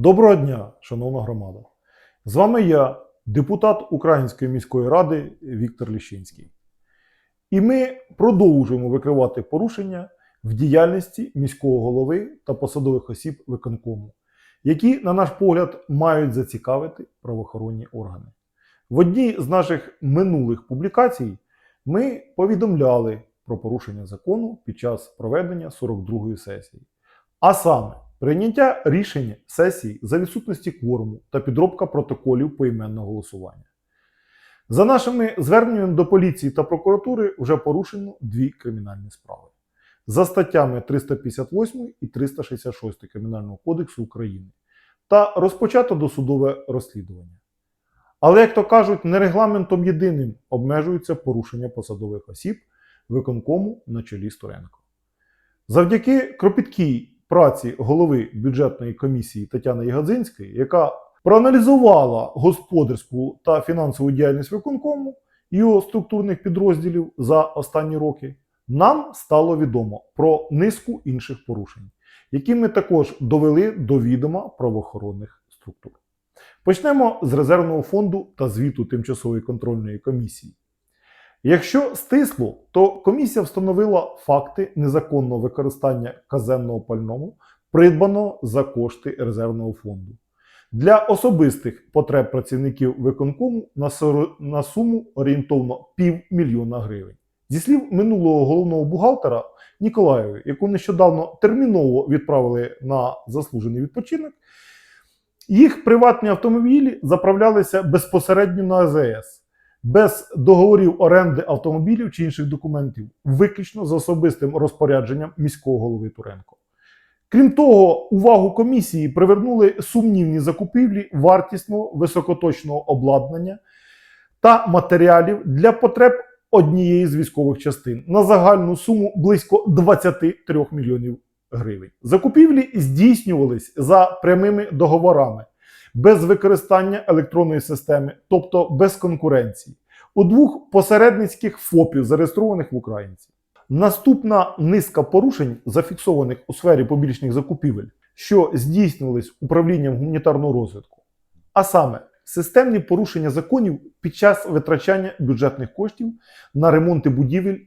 Доброго дня, шановна громада. З вами я, депутат Української міської ради Віктор Ліщинський. І ми продовжуємо викривати порушення в діяльності міського голови та посадових осіб виконкому, які, на наш погляд, мають зацікавити правоохоронні органи. В одній з наших минулих публікацій ми повідомляли про порушення закону під час проведення 42-ї сесії. А саме прийняття рішень сесії за відсутності кворуму та підробка протоколів поіменного голосування. За нашими зверненнями до поліції та прокуратури вже порушено дві кримінальні справи за статтями 358 і 366 Кримінального кодексу України та розпочато досудове розслідування. Але, як то кажуть, не регламентом єдиним обмежується порушення посадових осіб виконкому на чолі Сторенко. Завдяки кропіткій праці голови бюджетної комісії Тетяни Ягодзинської, яка проаналізувала господарську та фінансову діяльність виконкому і його структурних підрозділів за останні роки, нам стало відомо про низку інших порушень, які ми також довели до відома правоохоронних структур. Почнемо з резервного фонду та звіту тимчасової контрольної комісії. Якщо стисло, то комісія встановила факти незаконного використання казенного пального, придбаного за кошти резервного фонду для особистих потреб працівників виконкому на суму орієнтовно півмільйона гривень. Зі слів минулого головного бухгалтера Ніколаєвої, яку нещодавно терміново відправили на заслужений відпочинок, їх приватні автомобілі заправлялися безпосередньо на АЗС без договорів оренди автомобілів чи інших документів, виключно з особистим розпорядженням міського голови Туренко. Крім того, увагу комісії привернули сумнівні закупівлі вартісного високоточного обладнання та матеріалів для потреб однієї з військових частин на загальну суму близько 23 мільйонів гривень. Закупівлі здійснювались за прямими договорами без використання електронної системи, тобто без конкуренції, у двох посередницьких ФОПів, зареєстрованих в Українці. Наступна низка порушень, зафіксованих у сфері публічних закупівель, що здійснювались управлінням гуманітарного розвитку, а саме системні порушення законів під час витрачання бюджетних коштів на ремонти будівель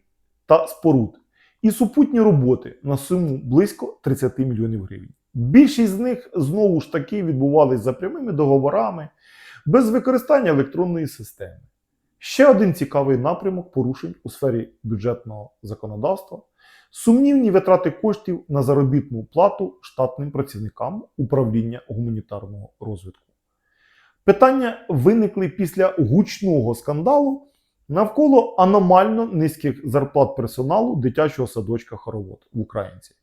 та споруд і супутні роботи на суму близько 30 мільйонів гривень. Більшість з них знову ж таки відбувались за прямими договорами без використання електронної системи. Ще один цікавий напрямок порушень у сфері бюджетного законодавства сумнівні витрати коштів на заробітну плату штатним працівникам управління гуманітарного розвитку. Питання виникли після гучного скандалу навколо аномально низьких зарплат персоналу дитячого садочка Хоровод в Українці,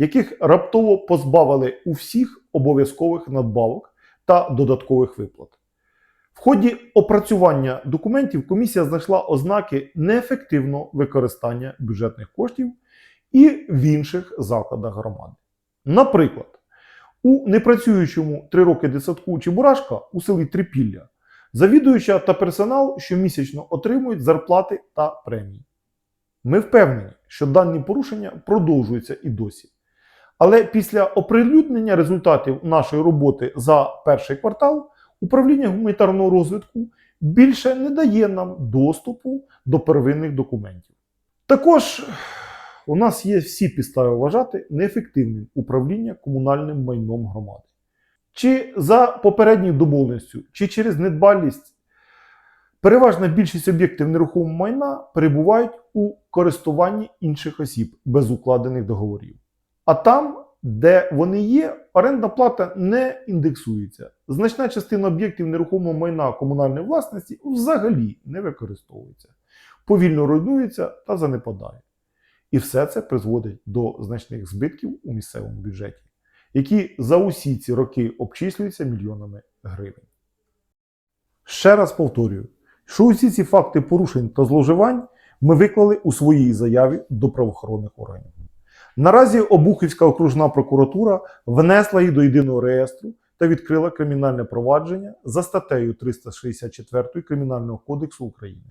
яких раптово позбавили усіх обов'язкових надбавок та додаткових виплат. В ході опрацювання документів комісія знайшла ознаки неефективного використання бюджетних коштів і в інших закладах громади. Наприклад, у непрацюючому три роки дитсадку Чебурашка у селі Трипілля завідуюча та персонал щомісячно отримують зарплати та премії. Ми впевнені, що дані порушення продовжуються і досі. Але після оприлюднення результатів нашої роботи за перший квартал управління гуманітарного розвитку більше не дає нам доступу до первинних документів. Також у нас є всі підстави вважати неефективним управління комунальним майном громади. Чи за попередньою домовленістю, чи через недбалість, переважна більшість об'єктів нерухомого майна перебувають у користуванні інших осіб без укладених договорів. А там, де вони є, орендна плата не індексується. Значна частина об'єктів нерухомого майна комунальної власності взагалі не використовується, повільно руйнується та занепадає. І все це призводить до значних збитків у місцевому бюджеті, які за усі ці роки обчислюються мільйонами гривень. Ще раз повторюю, що усі ці факти порушень та зловживань ми виклали у своїй заяві до правоохоронних органів. Наразі Обухівська окружна прокуратура внесла її до єдиного реєстру та відкрила кримінальне провадження за статтею 364 Кримінального кодексу України,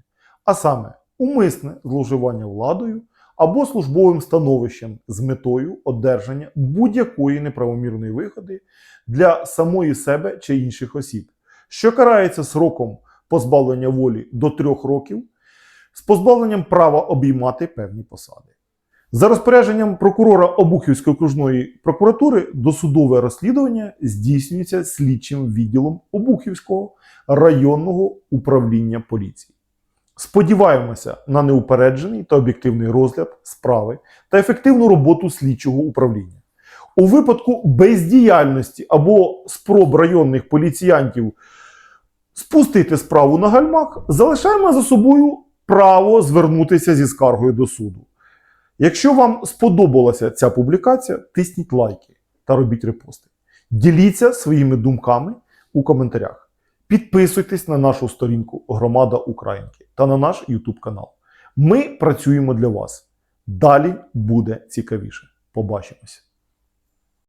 а саме умисне зловживання владою або службовим становищем з метою одержання будь-якої неправомірної вигоди для самої себе чи інших осіб, що карається сроком позбавлення волі до трьох років з позбавленням права обіймати певні посади. За розпорядженням прокурора Обухівської окружної прокуратури досудове розслідування здійснюється слідчим відділом Обухівського районного управління поліції. Сподіваємося на неупереджений та об'єктивний розгляд справи та ефективну роботу слідчого управління. У випадку бездіяльності або спроб районних поліціянтів спустити справу на гальмах, залишаємо за собою право звернутися зі скаргою до суду. Якщо вам сподобалася ця публікація, тисніть лайки та робіть репости. Діліться своїми думками у коментарях. Підписуйтесь на нашу сторінку Громада Українки та на наш YouTube канал. Ми працюємо для вас. Далі буде цікавіше. Побачимось!